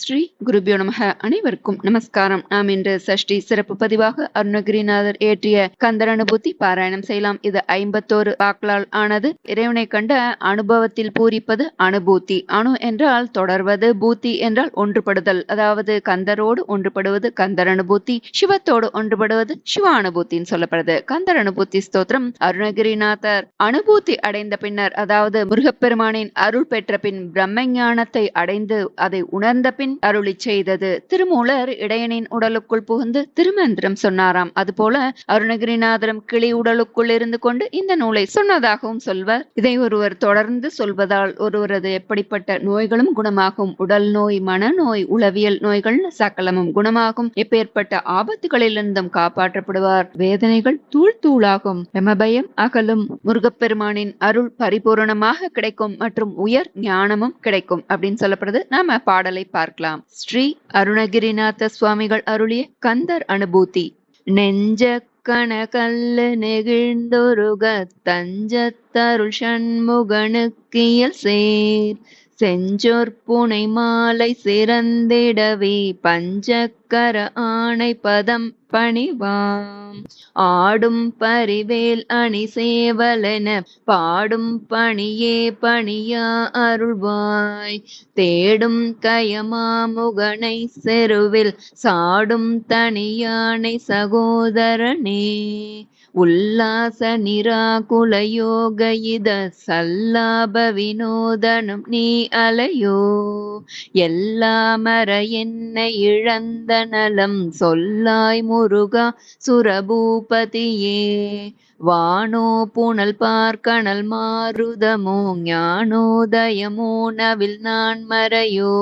ஸ்ரீ குருபியோ நமக. அனைவருக்கும் நமஸ்காரம். நாம் இன்று சஷ்டி சிறப்பு பதிவாக அருணகிரிநாதர் ஏற்றிய கந்தர் அனுபூதி பாராயணம் செய்யலாம். இது ஐம்பத்தோரு பாக்களால் ஆனது. இறைவனை கண்ட அனுபவத்தில் பூரிப்பது அனுபூதி. அணு என்றால் தொடர்வது பூத்தி என்றால் ஒன்றுபடுதல். அதாவது கந்தரோடு ஒன்றுபடுவது கந்தர் அனுபூதி சிவத்தோடு ஒன்றுபடுவது சிவ அனுபூத்தின்னு சொல்லப்படுது. கந்தர் அனுபூதி ஸ்தோத்திரம் அருணகிரிநாதர். அனுபூதி அடைந்த பின்னர் அதாவது முருகப்பெருமானின் அருள் பெற்ற பின் பிரம்ம ஞானத்தை அடைந்து அதை உணர்ந்த பின் இறைவன் அருளி செய்தது. திருமூலர் இடையனின் உடலுக்குள் புகுந்து திருமந்திரம் சொன்னாராம். அதுபோல அருணகிரிநாதரும் கிளி உடலுக்குள் இருந்து கொண்டு இந்த நூலை சொன்னதாகவும் சொல்வர். இதை ஒருவர் தொடர்ந்து சொல்வதால் ஒருவரது எப்படிப்பட்ட நோய்களும் குணமாகும். உடல் நோய் மனநோய் உளவியல் நோய்கள் சகலமும் குணமாகும். எப்பேற்பட்ட ஆபத்துகளிலிருந்தும் காப்பாற்றப்படுவார். வேதனைகள் தூள் தூளாகும். எமபயம் அகலும். முருகப்பெருமானின் அருள் பரிபூரணமாக கிடைக்கும் மற்றும் உயர் ஞானமும் கிடைக்கும் அப்படின்னு சொல்லப்படுது. நாம பாடலை பார்க்க பார்க்கலாம். ஸ்ரீ அருணகிரிநாத சுவாமிகள் அருளிய கந்தர் அனுபூதி. நெஞ்ச கணகல்ல நெகிழ்ந்தொருக தஞ்சத்தருள் சண்முகனுக்கியல் சேர். செஞ்சொற் புனை மாலை சிறந்திடவே பஞ்சக்கர ஆணை பதம் பணிவாம். ஆடும் பரிவேல் அணி சேவலென பாடும் பணியே பணியா அருள்வாய். தேடும் கயமாமுகனை செருவில் சாடும் தனியானை சகோதரனே. உல்லாச நிராகுல யோக இத சல்லாப வினோதனும் நீ அலையோ. எல்லாமர என்னை இழந்த நலம் சொல்லாய் முருகா சுரபூபதியே. வானோ புனல் பார்க்கணல் மாறுதமோ ஞானோதயமோ நவில் நான் மறையோ.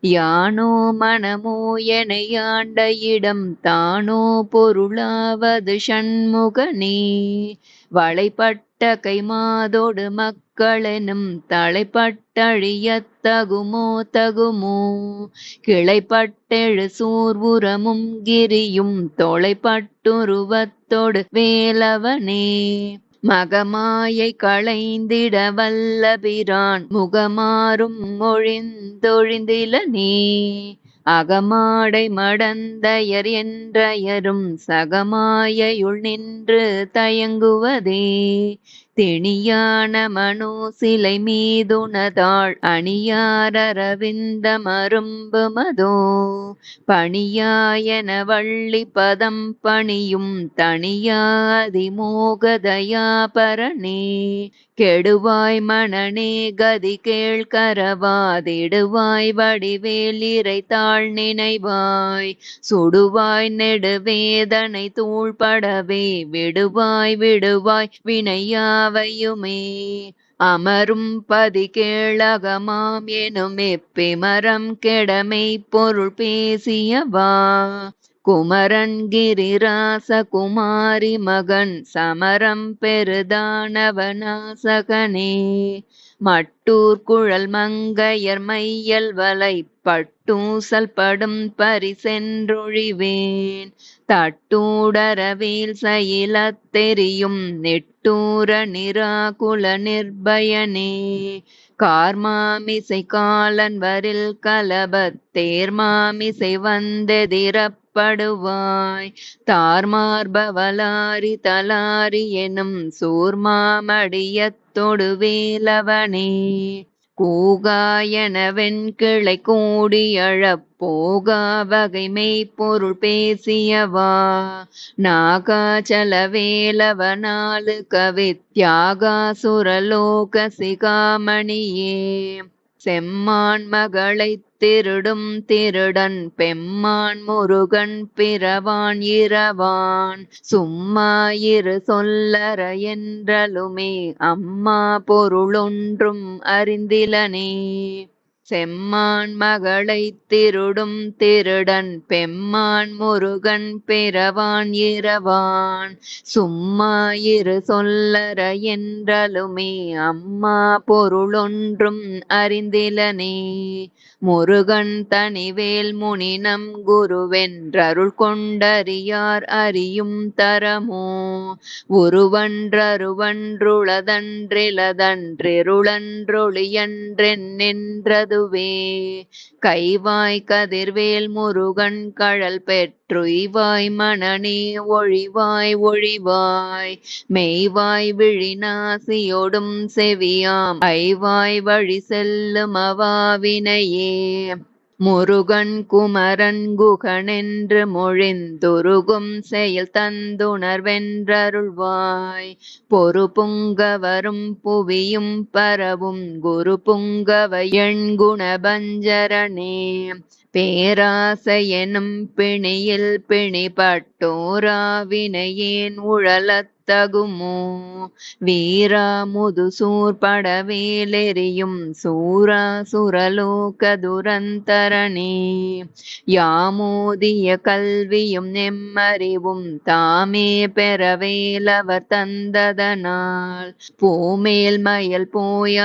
யானோ மனமோ என எனையாண்ட இடம் தானோ பொருளாவது சண்முகனே. வளைப்பட்ட கைமாதோடு மக்களெனும் தலைப்பட்டழியத்தகுமோ தகுமோ? கிளைப்பட்டெழு சூர்வுரமும் கிரியும் தொலைப்பட்டுருவத்தோடு வேலவனே. மகமாயை களைந்திட வல்ல பிரான் முகமாறும் மொழிந்தொழிந்திலனே. அகமாடை மடந்தயர் என்றயரும் சகமாயுள் நின்று தயங்குவதே. திணியான மனோ சிலை மீதுனதாள் அணியாரரவிந்த மரும்பு மதோ. பணியாயன வள்ளி பதம் பணியும் தனியாதி மோகதயாபரணே கெடுவாய் மணனே கதி கேள் கரவாதிடுவாய் வடிவேல் இறைத்தாள் நினைவாய். சுடுவாய் நெடுவேதனை தூள்படவே விடுவாய் விடுவாய் வினையா அவையுமே. அமரும் பதி கேளகமாம் எனும் எப்பிமரம் கெடமை பொருள் பேசியவா. குமரன் கிரிராச குமாரி மகன் சமரம் பெருதானவனாசகனே. மட்டூர் குழல் மங்கையர் மையல் வலை பட்டூசல் படும் பரிசென்றொழிவேன். தட்டூடரவேல் சயிலத் தெரியும் நெட்டூர நிராகுல நிர்பயனே. கார்மாமிசை காலன் வரில் கலபத் தேர்மாமிசை வந்தெதிரப்படுவாய். தார்மார்பவலாரி தலாரி எனும் சூர்மாமடியத்தொடு வேலவனே கூகாயனவென் கிளை கூடி அழப்போகா வகைமை பொருள் பேசியவா? நாகாச்சல வேலவனாலு கவி தியாகாசுரலோக சிகாமணியே செம்மான் மகளை திருடும் திருடன் பெம்மான் முருகன் பிறவான் இரவான். சும்மா இரு சொல்லற என்றலுமே அம்மா பொருளொன்றும் அறிந்திலனே. செம்மான் மகளை திருடும் திருடன் பெம்மான் முருகன் பிறவான் இரவான். சும்மா இரு சொல்லற என்றலுமே அம்மா பொருளொன்றும் அறிந்திலனே. முருகன் தனிவேல் முனினம் குருவென்றருள் கொண்டறியார் அறியும் தரமோ. உருவன்றருவன்றுளதன்றிலதன்றிருளன்றொளியன்றென்றென்றது செய்வதுவே கைவாய் கதிர்வேல் முருகன் கழல் பெற்றுய்வாய் மணனே ஒழிவாய் ஒழிவாய். மெய்வாய் விழிநாசியோடும் செவியாம். ஐவாய் வழி செல்லும் அவாவினையே முருகன் குமரன் குகனென்று மொழிந்துருகும் செயல் தந்துணர்வென்றருள்வாய். பொறு புங்கவரும் புவியும் பரவும் குரு புங்கவ எண்குணபஞ்சரணே. பேராசை எனும் பிணியில் பிணிபட்டோராவினையேன் உழலத் தகுமோ? வீரா முதுசூர் படவேலெறியும் சூரா சுரலோக துரந்தரணே. யாமோதிய கல்வியும் நெம்மறிவும் தாமே பெறவேலவர் தந்ததனால். பூமேல் மயல் போய்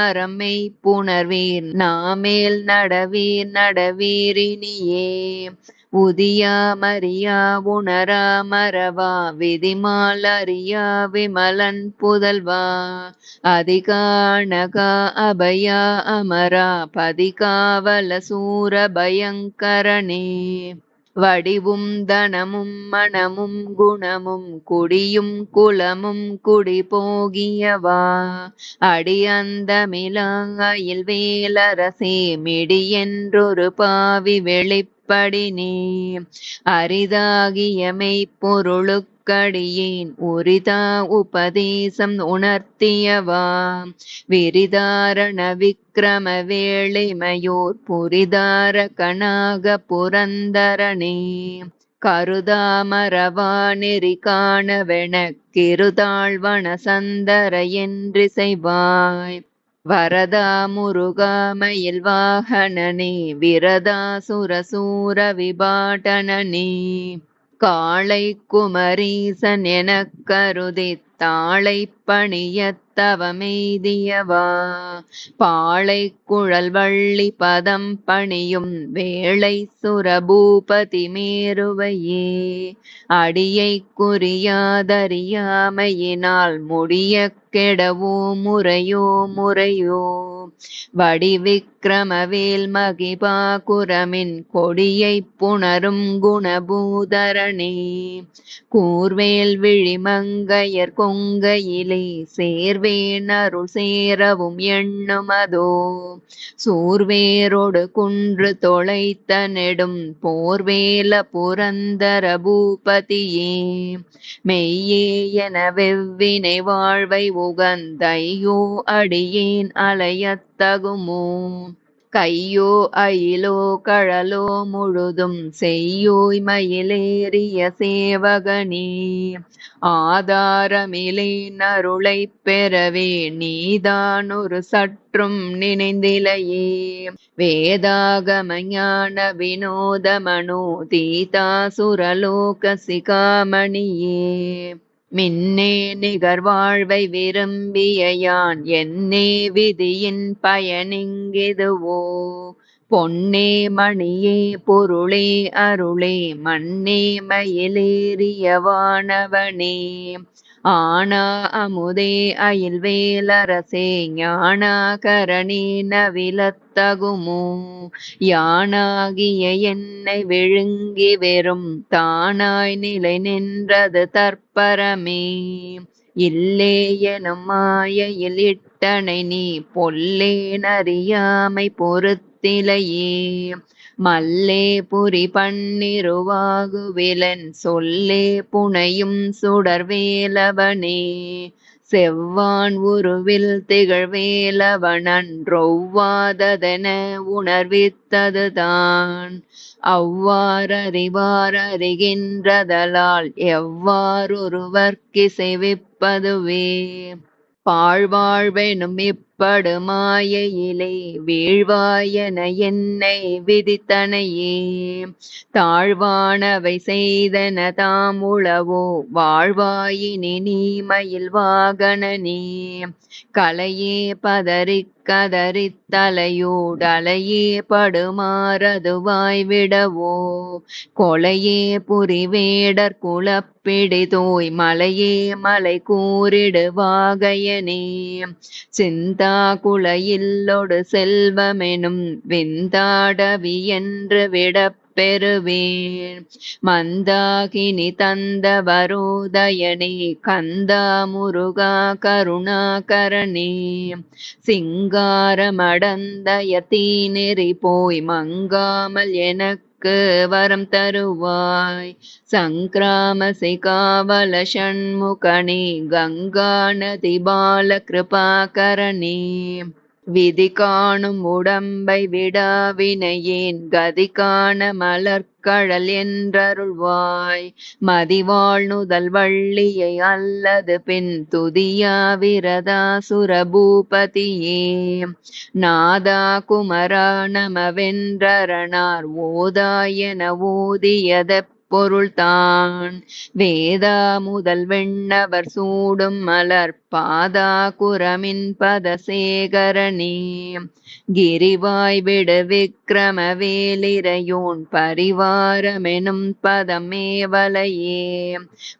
புணர்வீர் நாமேல் நடவீர் நடவீரினியே உதியா மரியா உணரா மரவா விதிமால் அறியா விமலன் புதல்வா அதிகாணகா அபயா அமரா பதிகாவல சூர பயங்கரணே வடிவும் தனமும் மனமும் குணமும் குடியும் குலமும் குடி போகியவா. அடியந்தமிழாயில் வேலரசே மிடி என்றொரு பாவி வெளிப்படினே. அரிதாகிய மெய்ப்பொருளுக்கு மக்களியேன் உரிதா உபதேசம் உணர்த்தியவா? விரிதாரண விக்கிரம வேளைமையோர் புரிதார கணாக புரந்தரனே கருதாமரவா நெறி காணவென கிருதாழ்வன சந்தர என்றிசைவாய். வரதா முருகாமயில் வாகனனே விரதா சுரசூர விபாட்டனனே. காளை குமரீசன் எனக் கருதி தாளை பணியத்தவமெய்தியவா? பாளை குழல் வள்ளி பதம் பணியும் வேளை சுரபூபதி மேருவையே அடியை குறியாதறியாமையினால் முடிய கெடவோ முறையோ முறையோ? வடிவிக்கிரமவேல் மகிபா குரமின் கொடியை புணரும் குணபூதரணே. கூர்வேல் விழிமங்கையர் கொங்கையிலே சேர்வேன் அருள் சேரவும் எண்ணுமதோ சூர்வேரோடு குன்று தொலைத்த நெடும் போர்வேல புரந்தர பூபதியே. மெய்யே என வெவ்வினை வாழ்வை உகந்தையோ அடியேன் அலையத்தகுமோ கையோ அயிலோ கழலோ முழுதும் செய்யோய் மயிலேறிய சேவகனே. ஆதாரமிலே நருளை பெறவே நீதான் ஒரு சற்றும் நினைந்திலையே. வேதாகம ஞான வினோத மனோ தீதாசுரலோக சிகாமணியே மின்னே நிகர் வாழ்வை விரும்பிய யான் என்னே விதியின் பயனிங்கிதுவோ? பொன்னே மணியே பொருளே அருளே மண்ணே மயிலேறிய வானவனே. ஆனா அமுதே அயில் வேலரசே ஞானாகரணே நவிலத்தகுமோ? யானாகிய என்னை விழுங்கி வெறும் தானாய் நிலை நின்றது தற்பரமே. இல்லே எனும் மாயையில் இட்டனை நீ பொல்லேனறியாமை பொறுத்திலையே. மல்லே புரி பன்னிருவாகுவிலன் சொல்லே புனையும் சுடர்வேலவனே. செவ்வான் உருவில் திகழ்வேலவனன்றொவ்வாததென உணர்வித்ததுதான். அவ்வாறறிவாரறிகின்றதலால் எவ்வாறொருவர்க்கிசைவிப்பதுவே பாழ்வாழ்வெனும் இப் படுமாயையிலே வீழ்வாயன என்னை விதித்தனையே. தாழ்வானவை செய்தன தாம் உளவோ வாழ்வாயினி நீ மயில் வாகனனே. கலையே பதறி கதறி தலையூடலையே படுமாறதுவாய் விடவோ கொலையே புரிவேடர் குலப்பிடிதோய் மலையே மலை கூறிடுவாகையனே சிந்தா குலையில்லொடு செல்வமெனும் விந்தாடவி என்று விட பெறுவேன். மந்தாகினி தந்த வரோதயனே கந்தா முருகா கருணாகரணே. சிங்காரமடந்த யத்தீ நெறி போய் மங்காமல் எனக்கு வரம் தருவாய். சங்கிராமசி காவல ஷண்முகனே கங்கா நதி பால கிருபாகரணே. விதி காணும் உடம்பை விடாவினையேன் கதி காண மலர்கழல் என்றருள்வாய். மதிவாழ் நுதல் வள்ளியை அல்லது பின் துதியா விரதா சுரபூபதியே. நாதா குமரா நமவென்றரணார் ஓதாயன ஓதியதெப் பொருள்தான். வேதா முதல் வெண்ணவர் சூடும் மலர் பாதா குரமின் பதசேகரணே கிரிவாய் விடு விக்கிரம வேலிரையோன் பரிவாரமெனும் பதமேவலையே.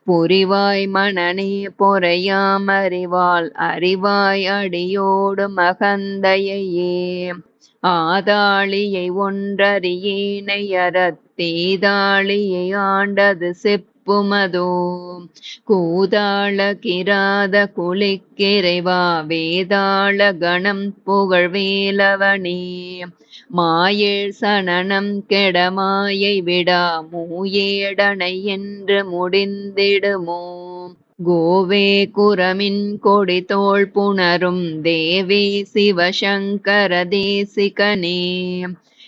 புரிவாய் மணனே பொறையாம் அறிவாள் அறிவாய் அடியோடு மகந்தையே ஆதாளியை ஒன்றறியேனையரத் தேதாளியை ஆண்டது செப்புமதோ? கூதாள கிராத குளிக்கிறைவா? வேதாள கணம் புகழ் வேலவனே. மாயேழ் சனனம் கெடமாயை விடா? மூயேடனை என்று முடிந்திடுமோ? கோவே குரமின் கொடி தோள் புணரும். தேவி சிவசங்கர தேசிகனே.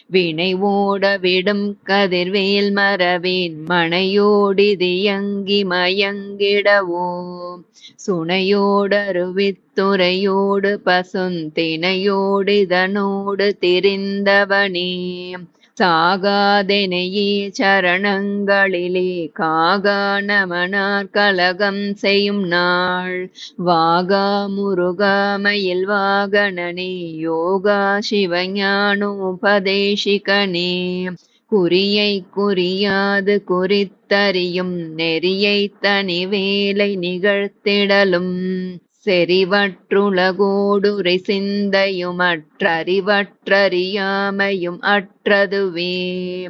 வினை ஓட விடும் கதிர்வேல் மரவேன் மனையோடிதியங்கி மயங்கிடவோம். சுனையோடருவித்துறையோடு பசுந்தினையோடிதனோடு திரிந்தவனே. சாகாதெனையே சரணங்களிலே காகா நமனார் கலகம் செய்யும் நாள். வாகா முருகாமயில் வாகனனே யோகா சிவஞானோபதேசிகனே. குறியை குறியாது குறித்தறியும் நெறியை தனி வேலை நிகழ்த்திடலும். செறிவற்றுலகோடுரை சிந்தையும் அற்றறிவற்றறியாமையும் அற்றதுவே.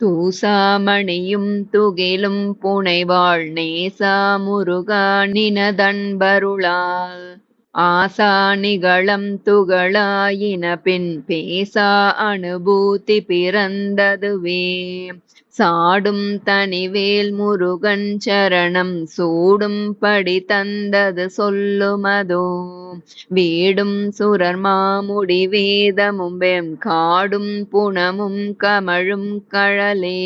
தூசாமணியும் துகிலும் புனைவாள் நேசா முருகா நினதன்பருளால். ஆசா நிகழம் துகளாயின பின் பேசா அனுபூதி பிறந்ததுவே. சாடும் தனிவேல் முருகன் சரணம் சூடும் படி தந்தது சொல்லுமதோ. வீடும் சுரர் மாமுடி வேதமும் காடும் புணமும் கமழும் கழலே.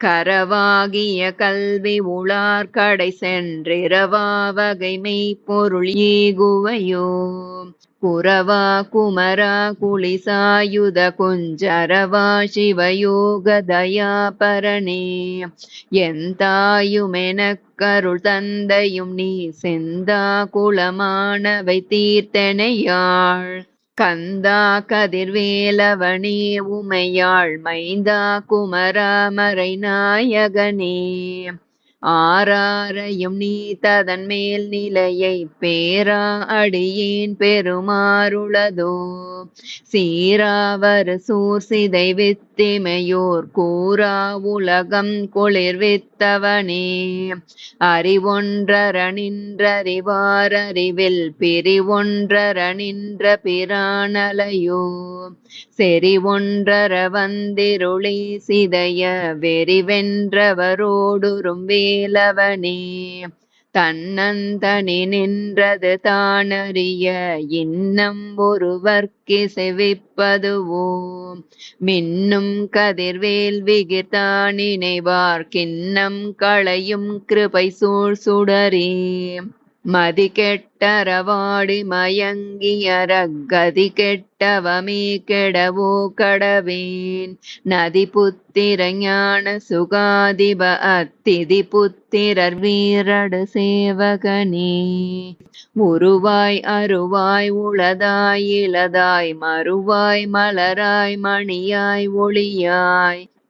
கரவாகிய கல்வி உளார் கடை சென்றிரவா வகைமை பொருள் ஏகுவையோ குரவா குமரா குளிசாயுத குஞ்சரவா சிவயோக தயாபரணே எந்தாயுமெனக்கருள் தந்தையும் நீ செந்தா குலமானவை தீர்த்தனையாள். கந்தா கதிர்வேலவனே உமையாள் மைந்தா குமரா நாயகனே. ஆராரையும் நீ ததன் மேல் நிலையை பேரா அடியேன் பெருமாறுளதோ. சீராவர் சூர் சிதை திமையோர் கூறா உலகம் குளிர்வித்தவனே அறிவொன்றர நின்றறிவாரறிவில் பிரிவொன்றர பிரானலையோ செறிவொன்றர வந்திருளி சிதைய வெறிவென்றவரோடுரும் வேலவனே. தன்னந்தனி நின்றது தானறிய இன்னம் ஒருவர்க்கு செவிப்பதுவோ மின்னும் கதிர்வேல் விகிர்த்தானினைவார் கிண்ணம் களையும் கிருபை சூழ் சுடரே. மதி கெட்டரவாடி மயங்கியற கதி கெட்டவமே கெடவோ கடவேன். நதி புத்திர ஞான சுகாதிப அத்திதி புத்திரர் வீரடு சேவகனே. உருவாய் அருவாய் உளதாய் இளதாய் மறுவாய் மலராய் மணியாய் ஒளியாய்.